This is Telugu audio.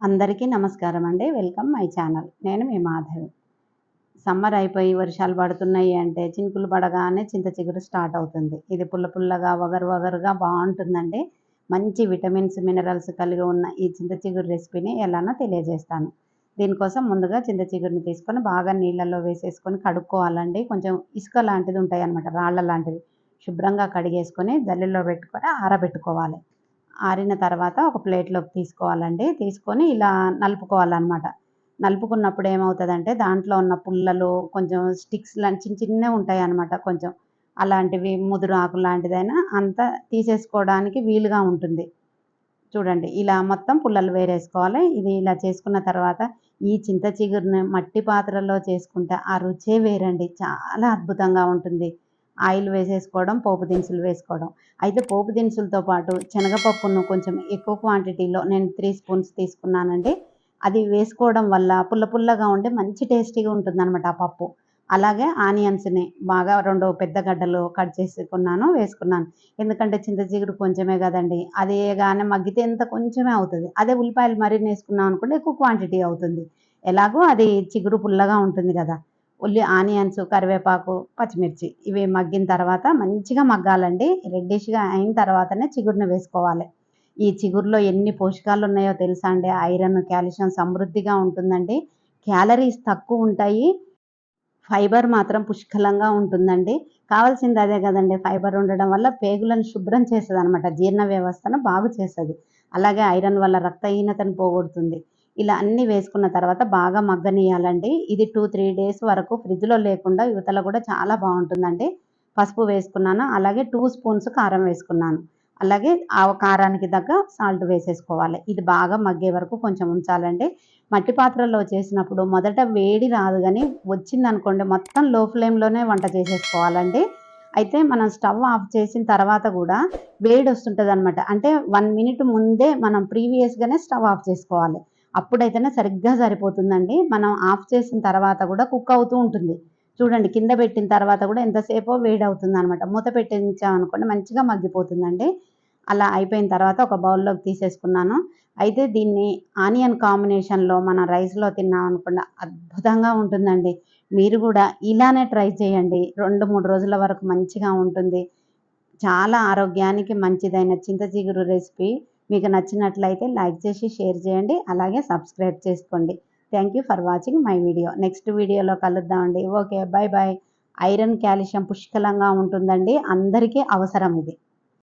అందరికీ నమస్కారం అండి. Welcome my channel. నేను మీ మాధవి. సమ్మర్ అయిపోయి వర్షాలు పడుతున్నాయి అంటే చినుకులు పడగానే చింత చిగురు స్టార్ట్ అవుతుంది. ఇది పుల్ల పుల్లగా వగరు వగరుగా బాగుంటుందండి. మంచి విటమిన్స్ మినరల్స్ కలిగి ఉన్న ఈ చింత చిగురు రెసిపీని ఎలానో తెలియజేస్తాను. దీనికోసం ముందుగా చింత చిగురిని తీసుకొని బాగా నీళ్ళల్లో వేసేసుకొని కడుక్కోవాలండి. కొంచెం ఇసుక లాంటిది ఉంటాయి అన్నమాట రాళ్ళ లాంటివి. శుభ్రంగా కడిగేసుకొని జల్లెల్లో పెట్టుకొని ఆరబెట్టుకోవాలి. ఆరిన తర్వాత ఒక ప్లేట్లోకి తీసుకోవాలండి. తీసుకొని ఇలా నలుపుకోవాలన్నమాట. నలుపుకున్నప్పుడు ఏమవుతుందంటే దాంట్లో ఉన్న పుల్లలు కొంచెం స్టిక్స్ లాంటి చిన్న చిన్నవి ఉంటాయి అన్నమాట కొంచెం. అలాంటివి ముదురు ఆకు లాంటిదైనా అంతా తీసేసుకోవడానికి వీలుగా ఉంటుంది. చూడండి ఇలా మొత్తం పుల్లలు వేరేసుకోవాలి. ఇది ఇలా చేసుకున్న తర్వాత ఈ చింత చిగురుని మట్టి పాత్రలో చేసుకుంటే ఆ రుచే వేరండి. చాలా అద్భుతంగా ఉంటుంది. ఆయిల్ వేసేసుకోవడం పోపు దినుసులు వేసుకోవడం. అయితే పోపు దినుసులతో పాటు శనగపప్పును కొంచెం ఎక్కువ క్వాంటిటీలో నేను త్రీ స్పూన్స్ తీసుకున్నానండి. అది వేసుకోవడం వల్ల పుల్ల పుల్లగా ఉండి మంచి టేస్టీగా ఉంటుందన్నమాట ఆ పప్పు. అలాగే ఆనియన్స్ని బాగా రెండు పెద్ద గడ్డలు కట్ చేసుకున్నాను వేసుకున్నాను. ఎందుకంటే చింత చిగురు కొంచెమే కదండి. అది కానీ మగ్గితే ఎంత కొంచెమే అవుతుంది. అదే ఉల్లిపాయలు మరీ వేసుకున్నాం అనుకుంటే ఎక్కువ క్వాంటిటీ అవుతుంది. ఎలాగో అది చిగురు పుల్లగా ఉంటుంది కదా. ఉల్లి ఆనియన్స్ కరివేపాకు పచ్చిమిర్చి ఇవి మగ్గిన తర్వాత మంచిగా మగ్గాలండి. రెడ్డిష్గా అయిన తర్వాతనే చిగురుని వేసుకోవాలి. ఈ చిగురులో ఎన్ని పోషకాలు ఉన్నాయో తెలుసా అండి? ఐరన్ కాల్షియం సమృద్ధిగా ఉంటుందండి. క్యాలరీస్ తక్కువ ఉంటాయి. ఫైబర్ మాత్రం పుష్కలంగా ఉంటుందండి. కావాల్సింది అదే కదండి. ఫైబర్ ఉండడం వల్ల పేగులను శుభ్రం చేస్తుంది అనమాట జీర్ణ వ్యవస్థను బాగు చేస్తుంది. అలాగే ఐరన్ వల్ల రక్తహీనతను పోగొడుతుంది. ఇలా అన్నీ వేసుకున్న తర్వాత బాగా మగ్గనియాలండి ఇది టూ త్రీ డేస్ వరకు ఫ్రిడ్జ్లో లేకుండా యువతలో కూడా చాలా బాగుంటుందండి. పసుపు వేసుకున్నాను అలాగే టూ స్పూన్స్ కారం వేసుకున్నాను. అలాగే ఆ కారానికి తగ్గ సాల్ట్ వేసేసుకోవాలి. ఇది బాగా మగ్గే వరకు కొంచెం ఉంచాలండి. మట్టి పాత్రలో చేసినప్పుడు మొదట వేడి రాదు కానీ వచ్చిందనుకోండి మొత్తం లో ఫ్లేమ్లోనే వంట చేసేసుకోవాలండి. అయితే మనం స్టవ్ ఆఫ్ చేసిన తర్వాత కూడా వేడి వస్తుంటుంది అనమాట అంటే వన్ మినిట్ ముందే మనం ప్రీవియస్గానే స్టవ్ ఆఫ్ చేసుకోవాలి. అప్పుడైతేనే సరిగ్గా సరిపోతుందండి. మనం ఆఫ్ చేసిన తర్వాత కూడా కుక్ అవుతూ ఉంటుంది. చూడండి కింద పెట్టిన తర్వాత కూడా ఎంతసేపో వేడి అవుతుంది అనమాట మూత పెట్టించామనుకోండి మంచిగా మగ్గిపోతుందండి. అలా అయిపోయిన తర్వాత ఒక బౌల్లోకి తీసేసుకున్నాను. అయితే దీన్ని ఆనియన్ కాంబినేషన్లో మనం రైస్లో తిన్నాం అద్భుతంగా ఉంటుందండి. మీరు కూడా ఇలానే ట్రై చేయండి. రెండు మూడు రోజుల వరకు మంచిగా ఉంటుంది. చాలా ఆరోగ్యానికి మంచిదైన చింత చిగురు రెసిపీ. మీకు నచ్చినట్లయితే లైక్ చేసి షేర్ చేయండి. అలాగే సబ్స్క్రైబ్ చేసుకోండి. Thank you for watching my video next వీడియోలో కలుద్దామండి. Okay bye bye iron calcium పుష్కలంగా ఉంటుందండి. అందరికీ అవసరం ఇది.